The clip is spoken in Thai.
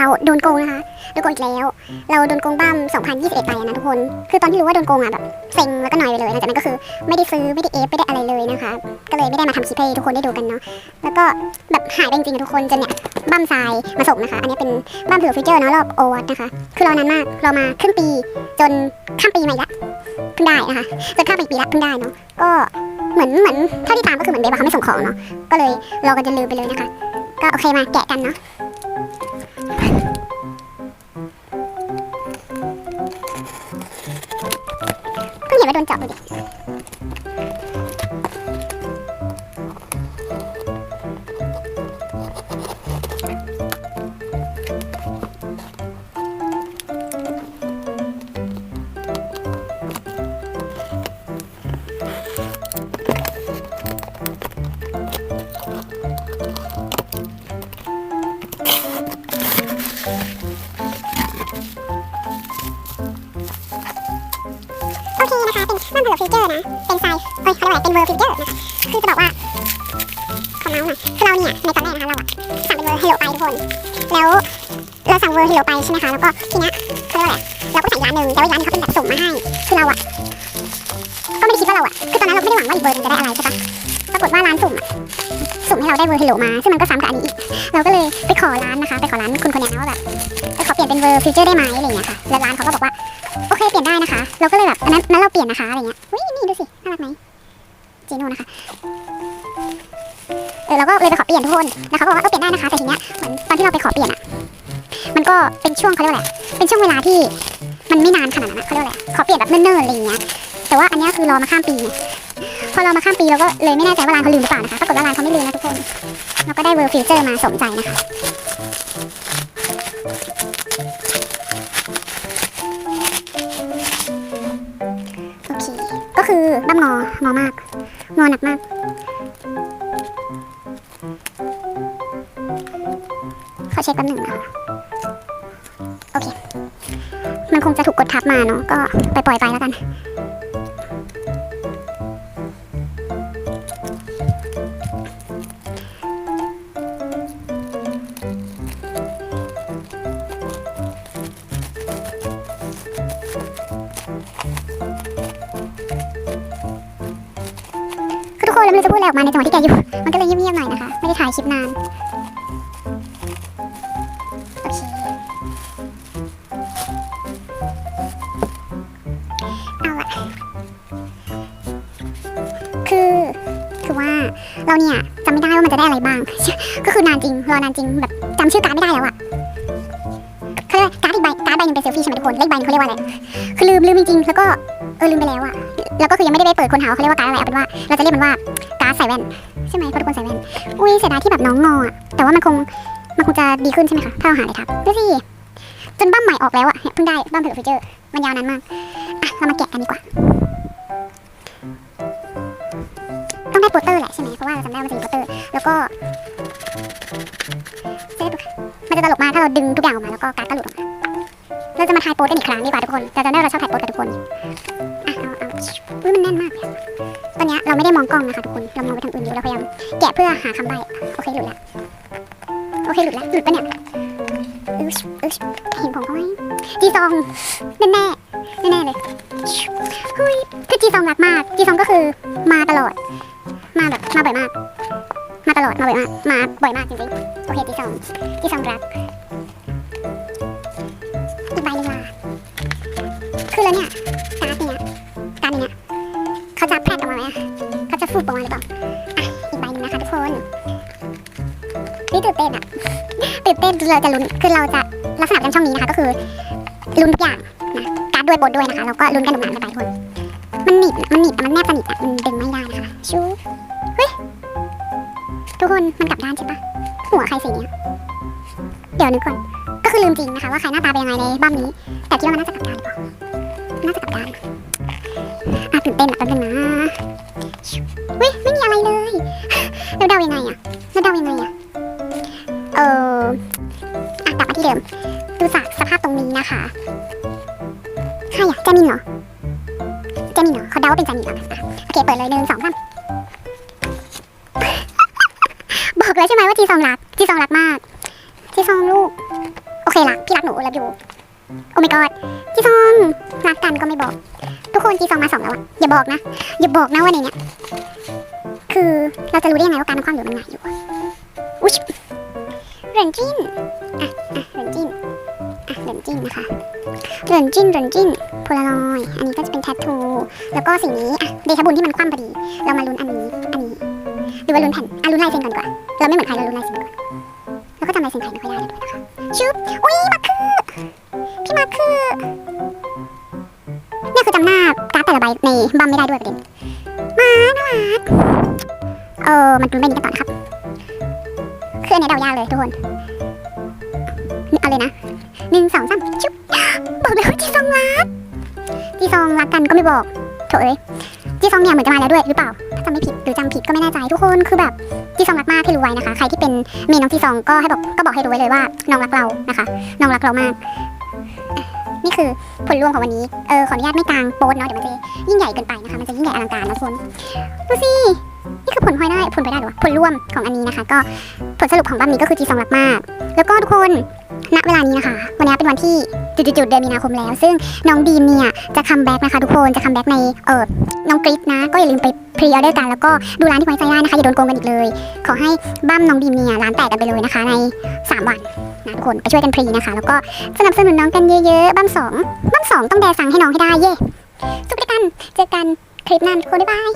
เราโดนโกงนะคะโดนโกงอีกแล้ว เราโดนโกงบ้าม2021ไปอะนะทุกคน คือตอนที่รู้ว่าโดนโกงอะแบบเซ็งแล้วก็หน่อยไปเลยหลังจากนั้นก็คือไม่ได้ซื้อไม่ได้เอฟไม่ได้อะไรเลยนะคะ ก็เลยไม่ได้มาทำคลิปให้ทุกคนได้ดูกันเนาะแล้วก็แบบหายไปจริงๆทุกคนจนเนี่ยบ้ามทรายมาส่งนะคะ อันนี้เป็นบ้ามเผื่อฟิวเจอร์เนาะรอบโอวัตนะคะ คือรอนานมากรอมาครึ่งปี จนข้ามปีมาอีกละเพิ่งได้นะคะจนข้ามไปอีกปีละเพิ่งได้เนาะก็เหมือนเหมือนเท่าที่ตามก็คือเหมือนเบฟอะเขาไม่ส่งของเนาะก็เลยรอกันจนลืมไปเลยนะคะ ก็โอเคมาแกะกันเนาะ เพิ่งเห็นว่าโดนจับดูดิ อกฟิวเจอร์นะ เป็นไซส์เอ้ยเขาเรียกว่าอะไรเป็นเวอร์ฟิวเจอร์นะคะคือจะบอกว่าขอเมาส์หน่อยคือเราเนี่ยในตอนแรกนะคะเราอะสั่งเป็นเวอร์เฮโลไปทุกคน แล้วเราสั่งเวอร์เฮลโลไปใช่ไหมคะ แล้วก็ทีเนี้ยเขาเรียกว่าอะไรเราก็สั่งร้านหนึ่งแต่ว่าอีกร้านเขาเป็นแบบส่งมาให้ คือเราอะก็ไม่ได้คิดว่าเราอะคือตอนนั้นเราไม่ได้หวังว่าอีกเวอร์หนึงจะได้อะไรใช่ปะปรากฏว่าร้านสุ่มอะสุ่มให้เราได้เวอร์เฮลโลมา ซึ่งมันก็ซ้ำกับอันนี้อีก เราก็เลยไปขอร้านนะคะ ไปขอร้านคุณคนนี้นะว่าแบบขอเปลี่ยนเป็นเวอร์ฟิวเจอร์ได้ไหมอะไรเงี้ยค่ะ แล้วร้านเขาก็บอกว่า โอเค เราก็เลยแบบอันนั้นนั้นเราเปลี่ยนนะคะอะไรเงี้ยอุ้ยนี่ดูสิน่ารักไหมจีโน่นะคะเออเราก็เลยไปขอเปลี่ยนทุกคนแล้วเขาบอกว่าเออเปลี่ยนได้นะคะแต่ทีเนี้ยเหมือนตอนที่เราไปขอเปลี่ยนอะมันก็เป็นช่วงเขาเรียกว่าอะไรเป็นช่วงเวลาที่มันไม่นานขนาดนั้นเขาเรียกว่าอะไรขอเปลี่ยนแบบเนิ่นๆอะไรอย่างเงี้ยแต่ว่าอันเนี้ยคือรอมาข้ามปีไงพอเรามาข้ามปีเราก็เลยไม่แน่ใจว่าร้านเขาลืมหรือเปล่านะคะปรากฏว่าร้านเขาไม่ลืมนะทุกคน เราก็ได้เวอร์ฟิวเจอร์มาสมใจนะคะ คก็คือบ้ามงองอมากงอหนักมากขอเช็คแป๊บหนึ่งนะคะโอเค มันคงจะถูกกดทับมาเนาะก็ไปปล่อยไปแล้วกัน ดอะไรออกมาในจังหวะที่แกอยู่ มันก็เลยเงียบๆหน่อยนะคะ ไม่ได้ถ่ายคลิปนาน โอเค เอาละคือ คือว่าเราเนี่ยจำไม่ได้ว่ามันจะได้อะไรบ้าง ก็คือนานจริง รอนานจริง แบบจำชื่อการ์ดไม่ได้แล้วอะเขาเรียกาการ์ดอีกใบการ์ดใบหนึงเป็นเซลฟี่ใช่ไหมทุกคน เลขใบนึงเขาเรียกว่าอะไร คือลืมลืมจริงๆ แล้วก็ เออลืมไปแล้วอะแล้วก็คือยังไม่ได้ไปเปิดคนหาว่าเขาเรียกว่าการดอะไรเอาเป็นว่า เราจะเรียกมันว่าการดใส่แว่น ใช่ไหมเพราะทุกคนใส่แว่น อุ้ยเสียดายที่แบบน้องงออะแต่ว่ามันคงมันคงจะดีขึ้นใช่ไหมคะถ้าเราหาเลยครับดูสิจนบั้มใหม่ออกแล้วอะเนี่ยเพิ่งได้บั้มเผือฟิวเจอร์มันยาวนานมากอะเรามาแกะกันดีกว่า ต้องได้โปสเตอร์แหละใช่ไหมเพราะว่าเราจำได้ว่ามันจะมีโปสเตอร์ แล้วก็เซฟมันจะตลกมากถ้าเราดึงทุกอย่างออกมาแล้วก็การ์ดก็หลุดออกมา เราจะมาทายโปสกันอีกครั้งดีกว่าทุกคนจะจำได้ว่เราชอบถ่ายโปสกับทุกคนอะเอาเอาอุ้ยมันแน่นมากเลยอะตอนนี้เราไม่ได้มองกล้องนะคะทุกคน เรามองไปทางอื่นอยู่ เราพยายามแกะเพื่อหาคำใบ้ โอเคหลุดละ โอเคหลุดละ หลุดปะเนี่ยอึชอึชเห็นผมเขาไหมจีซองแน่แน่แน่แน่เลยเฮ้ยคือจีซองรักมาก จีซองก็คือมาตลอด มาแบบมาบ่อยมาก มาตลอด มาบ่อยมาก มาบ่อยมากจริงๆ โอเคจีซองจีซองรัก อีกใบหนึงล่ะคือแล้วเนี่ยการ์ดเนี่ยการ์ดเนี่ยเขาจะแพร่ออกมาไหมอะเขาจะฟูบออกมาหรือเปล่าอะอีกใบหนึงนะคะทุกคนนี่ตื่นเต้นอะตื่นเต้นเราจะลุ้นคือเราจะลักษณะประจำช่องนี้นะคะ ก็คือลุ้นทุกอย่างนะการ์ดด้วยบทด้วยนะคะแล้วก็ลุ้นกันหนุกหนานกันไปทุกคนมันหนีบมันหนีบมันแนบสนิทอะมันดึงไม่ได้นะคะชูเฮ้ยทุกคนมันกลับด้านใช่ปะหัวใครสีเนี้ยเดี๋ยวนึกก่อน ลืมจริงนะคะว่าใครหน้าตาเป็นยังไงในบ้านนี้ แต่คิดว่ามันน่าจะกลับด้านหรือเปล่าน่าจะกลับด้านอะตื่นเต้นแป๊บนึงนะเฮ้ยไม่มีอะไรเลยแล้วเดายังไงอะแล้วเดายังไงอะเอออะกลับมาที่เดิมดูจากสภาพตรงนี้นะคะใครอะแจมินเหรอแจมินเหรอเขาเดาว่าเป็นแจมินเหรอะโอเคเปิดเลยหนึ่งสองสามบอกแล้วใช่ไหมว่าจีซองรักจีซองรักมากจีซองลูก โอเคละพี่รักหนูแล้วอยู่โอ้ my god จีซองรักกันก็ไม่บอก ทุกคนจีซองมาสองแล้วอะอย่าบอกนะ อย่าบอกนะว่าในเนี้ยคือเราจะรู้ได้ยังไงว่าการน้ำความหรือมันหงายอยู่อุ๊ยเหรินจิ้นอะอะเหรินจิ้นอะเหรินจิ้นนะคะเหรินจิ้นเหรินจิ้นโพลารอยด์อันนี้ก็จะเป็นแทททูแล้วก็สิ่งนี้อะเดชบุญที่มันคว่ำพอดี เรามาลุ้นอันนี้อันนี้หรือว่าลุ้นแผ่นอะลุ้นลายเซ็นก่อนกว่าเราไม่เหมือนใครเราลุ้นลายเซ็นก่อนแล้วก็จำลายเซ็นใครไม่ค่อยได้เลยด้วย ชุบอุ้ยมาคือพี่มาคือเนี่ยคือจำหน้าการ์ดแต่ละใบในบัมไม่ได้ด้วยประเด็นมาน่ารักเออมันเป็นไม่นี้กันต่อนะครับคืออันนี้เดายากเลยทุกคนเอาเลยนะหนึ่งสองสามชุบบอกเลยว่าจีซองรักจีซองรักกันก็ไม่บอกโถเอ้ยจีซองเนี่ยเหมือนจะมาแล้วด้วยหรือเปล่าถ้าจำไม่ผิด รือจำผิดก็ไม่แน่ใจทุกคนคือแบบจีซองรักมากให้รู้ไว้นะคะ ใครที่เป็นเมนน้องจีซองก็ให้บอกก็บอกให้รู้ไว้เลยว่าน้องรักเรานะคะ น้องรักเรามากนี่คือผลรวมของวันนี้ เออขออนุญาตไม่กลางโป๊ดเนาะเดี๋ยวมันจะยิ่งใหญ่เกินไปนะคะ มันจะยิ่งใหญ่อลังการนะทุกคนดูสิ นี่คือผลพลอยได้ผลไปได้หรอวะผลรวมของอันนี้นะคะ ก็ผลสรุปของบัมนี้ก็คือจีซองรักมาก แล้วก็ทุกคนณเวลานี้นะคะ วันนี้เป็นวันที่จุดๆเดือนมีนาคมแล้ว ซึ่งน้องบีมเนี่ยจะคัมแบ็กนะคะทุกคน จะคัมแบ็กในเออน้องกริดนะ ก็อย่าลืมไปพรีออเดอร์กัน แล้วก็ดูร้านที่ไว้ใจได้นะคะ อย่าโดนโกงกันอีกเลย ขอให้บัมน้องบีมเนี่ยร้านแตกกันไปเลยนะคะ ใน 3 วันนะทุกคน ไปช่วยกันพรีนะคะ แล้วก็สนับสนุนน้องกันเยอะๆบัมสองบัมสองต้องแดซังให้น้องให้ได้เย่สุขไปกัน เจอกันคลิปหน้าทุกคนบ๊ายบาย